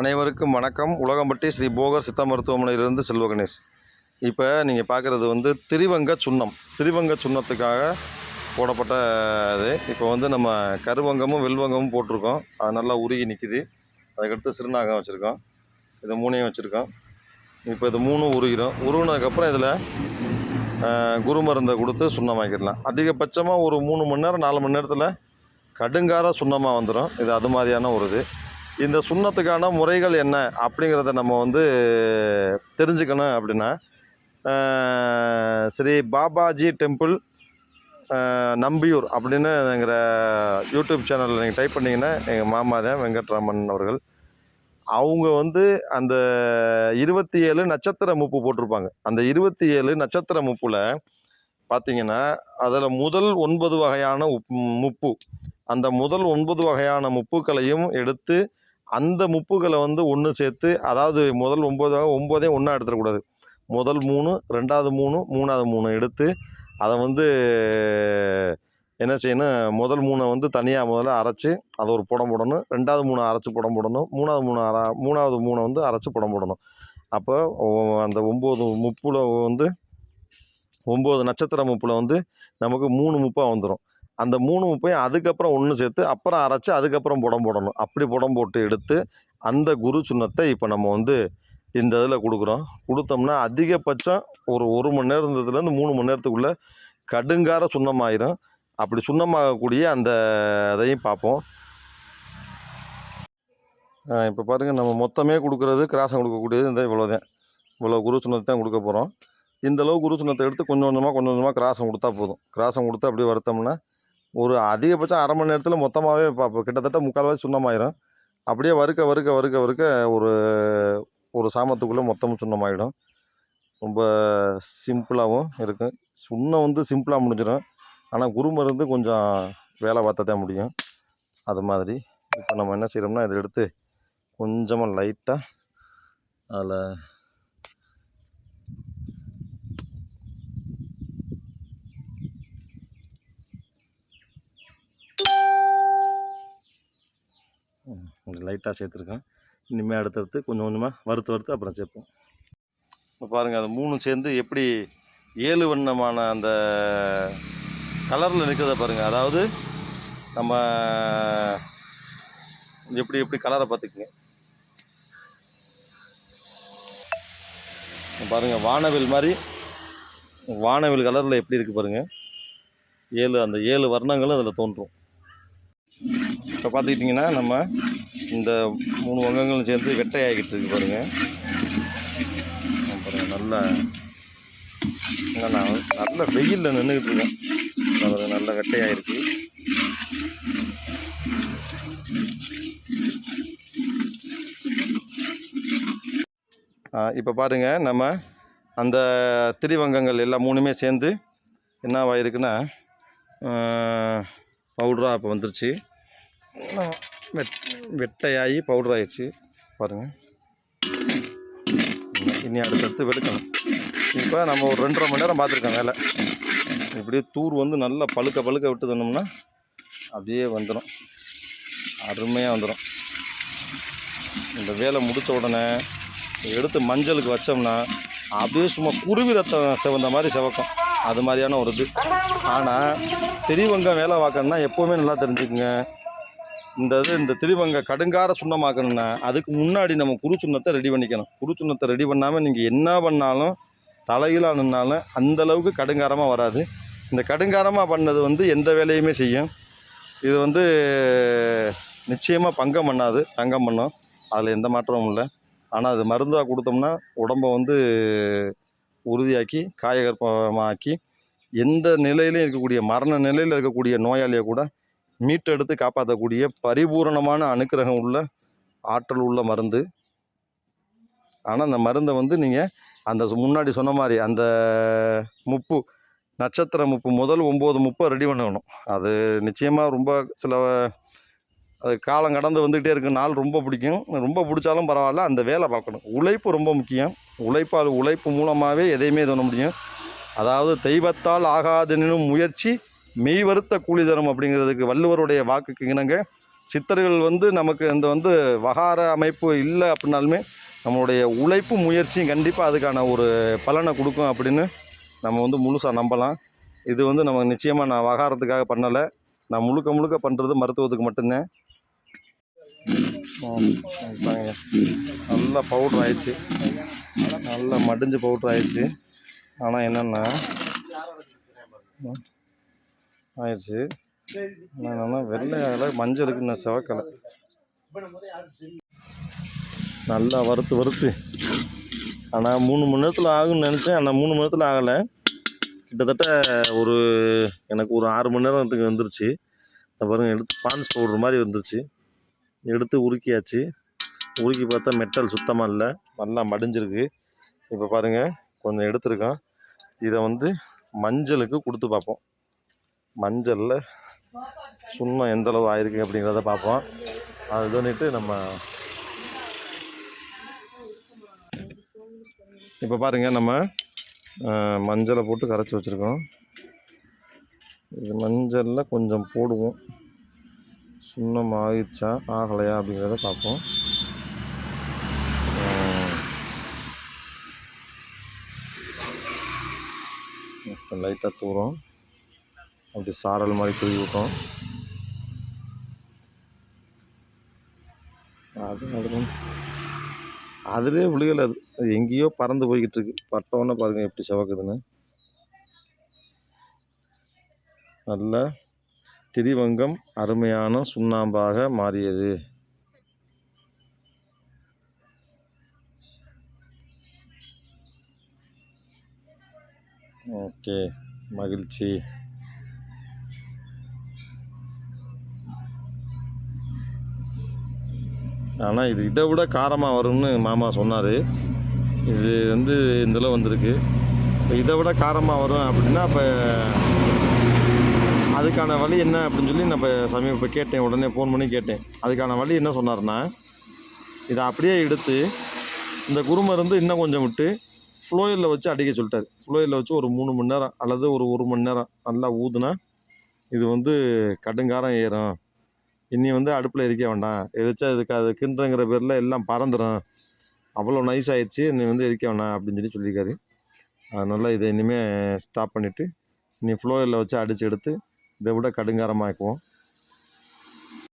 அனைவருக்கும் வணக்கம். உலகம்பட்டி ஸ்ரீ போகர் சித்தா மருத்துவமனையிலிருந்து செல்வ கணேஷ். இப்போ நீங்கள் பார்க்குறது வந்து திரிவங்க சுண்ணம். திரிவங்க சுண்ணத்துக்காக போடப்பட்ட இது இப்போ வந்து நம்ம கருவங்கமும் வெல்வங்கமும் போட்டிருக்கோம். அது நல்லா உருகி நிற்கிது அதுக்கடுத்து சிறுநாகம் வச்சுருக்கோம். இது மூணையும் வச்சுருக்கோம். இப்போ இது மூணும் உருகிடும் உருகினதுக்கப்புறம் இதில் குரு மருந்தை கொடுத்து சுண்ணமாக்கிடலாம். அதிகபட்சமாக ஒரு மூணு மணி நேரம் நாலு மணி நேரத்தில் கடுங்கார சுண்ணமாக வந்துடும் இது அது மாதிரியான ஒரு இது. இந்த சுண்ணத்துக்கான முறைகள் என்ன அப்படிங்கிறத நம்ம வந்து தெரிஞ்சுக்கணும் அப்படின்னா ஸ்ரீ பாபாஜி டெம்பிள் நம்பியூர் அப்படின்னுங்கிற யூடியூப் சேனலில் நீங்கள் டைப் பண்ணிங்கன்னா எங்கள் மாமாதான் வெங்கட்ராமன் அவர்கள். அவங்க வந்து அந்த இருபத்தி ஏழு நட்சத்திர முப்பு போட்டிருப்பாங்க. அந்த இருபத்தி ஏழு நட்சத்திர முப்பில் பார்த்தீங்கன்னா அதில் முதல் ஒன்பது வகையான உப் முப்பு. அந்த முதல் ஒன்பது வகையான முப்புக்களையும் எடுத்து அந்த முப்புகளை வந்து ஒன்று சேர்த்து அதாவது முதல் ஒம்பது ஒம்போதே ஒன்றா எடுத்துடக்கூடாது முதல் மூணு ரெண்டாவது மூணு மூணாவது மூணு எடுத்து அதை வந்து என்ன செய்யணும் முதல் மூணை வந்து தனியாக முதல்ல அரைச்சி அதை ஒரு புடம் போடணும். ரெண்டாவது மூணை அரைச்சி புடம் போடணும். மூணாவது மூணு அரை மூணாவது மூணை வந்து அரைச்சி புடம் போடணும். அப்போ அந்த ஒம்பது முப்பில் வந்து ஒம்பது நட்சத்திர முப்பில் வந்து நமக்கு மூணு முப்பாக வந்துடும் அந்த மூணு உப்பையும் அதுக்கப்புறம் ஒன்று சேர்த்து அப்புறம் அரைச்சி அதுக்கப்புறம் புடம் போடணும். அப்படி புடம் போட்டு எடுத்து அந்த குரு சுண்ணத்தை இப்போ நம்ம வந்து இந்த இதில் கொடுக்குறோம். கொடுத்தோம்னா அதிகபட்சம் ஒரு ஒரு மணி நேரம் இருந்ததுலேருந்து மூணு மணி நேரத்துக்குள்ளே கடுங்கார சுண்ணமாயிரும். அப்படி சுண்ணமாகக்கூடிய அந்த இதையும் பார்ப்போம். இப்போ பாருங்கள் நம்ம மொத்தமே கொடுக்குறது கிராசம் கொடுக்கக்கூடியது இந்த இவ்வளோ தான் இவ்வளோ குரு சுண்ணத்தை தான் கொடுக்க போகிறோம் இந்தளவு குரு சுண்ணத்தை எடுத்து கொஞ்சம் கொஞ்சமாக கொஞ்சம் கொஞ்சமாக கிராசம் கொடுத்தா போதும். கிராசம் கொடுத்து அப்படியே வறுத்தோம்னா ஒரு அதிகபட்சம் அரை மணி நேரத்தில் மொத்தமாகவே இப்போ கிட்டத்தட்ட முக்கால்வாசி சுண்ணமாயிரும். அப்படியே வறுக்க வறுக்க வறுக்க வறுக்க ஒரு ஒரு சாமத்துக்குள்ளே மொத்தமும் சுண்ணமாயிடும். ரொம்ப சிம்பிளாகவும் இருக்கும் சுண்ணம் வந்து சிம்பிளாக முடிஞ்சிடும். ஆனால் குரு மருந்து கொஞ்சம் வேலை பார்த்தா தான் முடியும். அது மாதிரி. இப்போ நம்ம என்ன செய்கிறோம்னா இதை எடுத்து கொஞ்சமாக லைட்டாக அதில் கொஞ்சம் லைட்டாக சேர்த்துருக்கேன். இனிமேல் அடுத்தடுத்து கொஞ்சம் கொஞ்சமாக வறுத்து வறுத்து அப்புறம் சேர்ப்போம். இப்போ பாருங்கள் அது மூணும் சேர்ந்து எப்படி ஏழு வண்ணமான அந்த கலரில் நிற்கிறத பாருங்கள் அதாவது நம்ம எப்படி எப்படி கலரை பார்த்துக்குங்க. பாருங்கள் வானவில் மாதிரி வானவில் கலரில் எப்படி இருக்குது பாருங்கள் ஏழு அந்த ஏழு வர்ணங்களும் அதில் தோன்றும். இப்போ பார்த்துக்கிட்டிங்கன்னா நம்ம இந்த மூணு வங்கங்களும் சேர்ந்து வெட்டையாகிட்டு இருக்கு பாருங்கள் அப்புறம் நல்ல நான் நல்ல வெயிலில் நின்றுக்கிட்டு இருக்கேன் அப்புறம் நல்ல வெட்டையாகிருக்கு இப்போ பாருங்க நம்ம அந்த திரிவங்கங்கள் எல்லாம் மூணுமே சேர்ந்து என்னவாயிருக்குன்னா பவுடராக இப்போ வந்துருச்சு. வெட் வெட்டையாகி பவுடர் ஆயிடுச்சு. பாருங்கள் இனி அடுத்தடுத்து வெளுக்கணும். இப்போ நம்ம ஒரு ரெண்டரை மணி நேரம் பார்த்துருக்கோம் வேலை. இப்படியே தூர் வந்து நல்லா பழுக்க பழுக்க விட்டு தந்தோம்னா அப்படியே வந்துடும் அருமையாக வந்துடும் இந்த வேலை முடித்த உடனே எடுத்து மஞ்சளுக்கு வச்சோம்னா அப்படியே சும்மா குருவி ரத்தம் சிவந்த மாதிரி செவக்கும். அது மாதிரியான ஒரு இது. ஆனால் தெரியவங்க வேலை பார்க்கணுன்னா எப்போவுமே நல்லா தெரிஞ்சுக்குங்க. இந்த இது இந்த திரிவங்க கடுங்கார சுண்ணமாக்கணும்னா அதுக்கு முன்னாடி நம்ம குரு சுண்ணத்தை ரெடி பண்ணிக்கணும். குரு சுண்ணத்தை ரெடி பண்ணாமல் நீங்கள் என்ன பண்ணாலும் தலையிலாக நின்னாலும் அந்த அளவுக்கு கடுங்காரமாக வராது. இந்த கடுங்காரமாக பண்ணது வந்து எந்த வேலையுமே செய்யும். இது வந்து நிச்சயமாக பங்கம் பண்ணாது தங்கம் பண்ணும். அதில் எந்த மாற்றமும் இல்லை. ஆனால் அது மருந்தாக கொடுத்தோம்னா உடம்பை வந்து உறுதியாக்கி காயகற்பமாக்கி எந்த நிலையிலையும் இருக்கக்கூடிய மரண நிலையில் இருக்கக்கூடிய நோயாளியை கூட மீட்டெடுத்து காப்பாற்றக்கூடிய பரிபூரணமான அனுக்கிரகம் உள்ள ஆற்றல் உள்ள மருந்து. ஆனால் அந்த மருந்தை வந்து நீங்கள் அந்த முன்னாடி சொன்ன மாதிரி அந்த முப்பு நட்சத்திர முப்பு முதல் ஒம்பது முப்பை ரெடி பண்ணணும். அது நிச்சயமாக ரொம்ப சில அது காலம் கடந்து வந்துக்கிட்டே இருக்கு. நாள் ரொம்ப பிடிக்கும். ரொம்ப பிடிச்சாலும் பரவாயில்ல. அந்த வேலை பார்க்கணும். உழைப்பு ரொம்ப முக்கியம். உழைப்பால் உழைப்பு மூலமாகவே எதையுமே இது பண்ண முடியும். அதாவது தெய்வத்தால் ஆகாதெனும் முயற்சி மெய் வருத்த கூலி தரும் அப்படிங்கிறதுக்கு வள்ளுவருடைய வாக்குக்கு இணங்க சித்தர்கள் வந்து நமக்கு இந்த வந்து வகார அமைப்பு இல்லை அப்படின்னாலுமே நம்மளுடைய உழைப்பு முயற்சியும் கண்டிப்பாக அதுக்கான ஒரு பலனை கொடுக்கும் அப்படின்னு நம்ம வந்து முழுசாக நம்பலாம். இது வந்து நம்ம நிச்சயமாக நான் வகாரத்துக்காக பண்ணலை. நான் முழுக்க முழுக்க பண்ணுறது மருத்துவத்துக்கு மட்டும்தான். நல்லா பவுட்ரு ஆயிடுச்சு. நல்லா மடிஞ்சு பவுட்ரு ஆயிடுச்சு. ஆனால் என்னென்னா ஆயிடுச்சு. என்னென்னா வெள்ளை இலை மஞ்சள் இருக்குன்னு செவக்கலை. நல்லா வறுத்து வறுத்து. ஆனால் மூணு மணி நேரத்தில் ஆகும்னு நினச்சேன். ஆனால் மூணு மணி நேரத்தில் ஆகலை. கிட்டத்தட்ட ஒரு எனக்கு ஒரு ஆறு மணி நேரத்துக்கு வந்துருச்சு. இந்த பாருங்க எடுத்து பான்ஸ் பவுடர் மாதிரி வந்துருச்சு. எடுத்து உருக்கியாச்சு. உருக்கி பார்த்தா மெட்டல் சுத்தமாக இல்லை. நல்லா மடிஞ்சிருக்கு. இப்போ பாருங்கள் கொஞ்சம் எடுத்திருக்கோம் இதை வந்து மஞ்சளுக்கு கொடுத்து பார்ப்போம். மஞ்சளில் சுண்ணம் எந்தளவு ஆயிருக்கு அப்படிங்கிறத பார்ப்போம். அது பண்ணிட்டு நம்ம இப்போ பாருங்க நம்ம மஞ்சளை போட்டு கரைச்சி வச்சுருக்கோம். இது மஞ்சளில் கொஞ்சம் போடுவோம். சுண்ணம் ஆயிடுச்சா ஆகலையா அப்படிங்கிறத பார்ப்போம். லைட்டாக தூரம் அப்படி சாரல் மாதிரி தூவி விட்டோம். அது அது அதுலேயே விழுகலை அது. அது எங்கேயோ பறந்து போய்கிட்டு இருக்கு. பட்டவொன்னே பாருங்கள் எப்படி சிவக்குதுன்னு. நல்ல திரிவங்கம் அருமையான சுண்ணாம்பாக மாறியது. ஓகே. மகிழ்ச்சி. ஆனால் இது இதை விட காரமாக வரும்னு மாமா சொன்னார். இது வந்து இதில் வந்திருக்கு. இப்போ இதை விட காரமாக வரும் அப்படின்னா இப்போ அதுக்கான வழி என்ன அப்படின்னு சொல்லி நான் இப்போ சமீப இப்போ கேட்டேன். உடனே ஃபோன் பண்ணி கேட்டேன். அதுக்கான வழி என்ன சொன்னார்னா இதை அப்படியே எடுத்து இந்த குருமருந்து இன்னும் கொஞ்சம் விட்டு ஃப்ளோயரில் வச்சு அடிக்க சொல்லிட்டார். ஃப்ளோயரில் வச்சு ஒரு மூணு மணி நேரம் அல்லது ஒரு ஒரு மணி நேரம் நல்லா ஊதுனா இது வந்து கடுங்காரம் ஏறும். இனி வந்து அடுப்பில் எரிக்க வேண்டாம். எரிச்சா இதுக்கு அது கிண்டுங்கிற பேரில் எல்லாம் பறந்துடும் அவ்வளோ நைஸ் ஆகிடுச்சு நீ வந்து எரிக்க வேணாம் அப்படின்னு சொல்லி சொல்லியிருக்காரு. அதனால் இதை இனிமேல் ஸ்டாப் பண்ணிவிட்டு நீ ஃப்ளோரில் வச்சு அடித்து எடுத்து இதை விட கடுங்காரமாக்குவோம்.